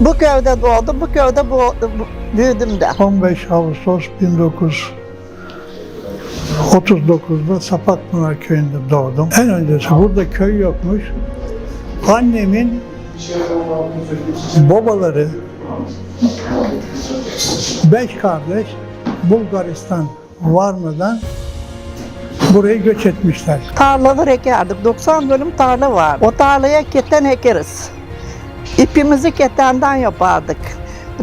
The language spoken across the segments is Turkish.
Bu köyde doğdum, bu köyde bu, büyüdüm de. 15 Ağustos 1939'da Sapatpınar köyünde doğdum. En öncesi burada köy yokmuş. Annemin babaları, beş kardeş, Bulgaristan varmadan buraya göç etmişler. Tarlalar ekerdik. 90 dönüm tarla var. O tarlaya keten ekeriz. İpimizi ketenden yapardık.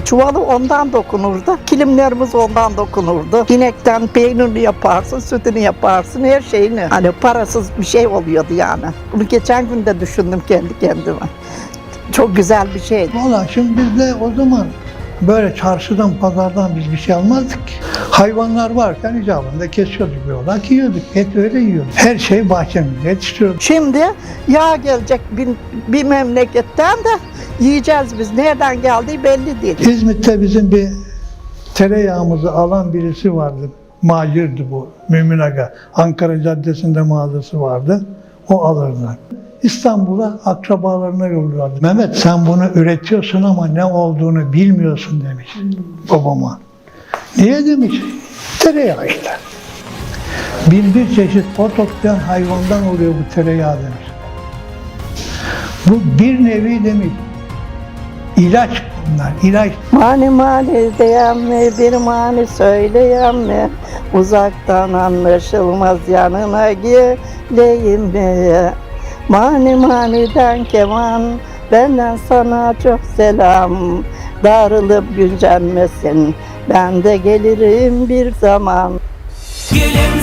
Çuvalı ondan dokunurdu. Kilimlerimiz ondan dokunurdu. İnekten peynirini yaparsın, sütünü yaparsın, her şeyini. Hani parasız bir şey oluyordu yani. Bunu geçen gün de düşündüm kendi kendime. Çok güzel bir şeydi. Valla şimdi biz de o zaman böyle çarşıdan, pazardan biz bir şey almazdık ki. Hayvanlar varken icabında kesiyorduk olarak yiyorduk. Et öyle yiyorduk. Her şey bahçemizde yetiştiriyorduk. Şimdi yağ gelecek bir, bir memleketten de yiyeceğiz biz. Nereden geldiği belli değil. İzmit'te bizim bir tereyağımızı alan birisi vardı. Macirdi bu, Mümin Aga. Ankara Caddesi'nde mağazası vardı. O alırdı. İstanbul'a akrabalarına yolluyordu. Mehmet sen bunu üretiyorsun ama ne olduğunu bilmiyorsun demiş babama. Niye demiş? Tereyağı işte. Bin bir çeşit otoktön hayvandan oluyor bu tereyağı demiş. Bu bir nevi demiş. İlaç bunlar, ilaç. Mani mani diyen mi, bir mani söyleyen mi? Uzaktan anlaşılmaz yanına geleyim mi? Mani maniden keman Benden sana çok selam. Darılıp güncenmesin Ben de gelirim bir zaman. Gülüm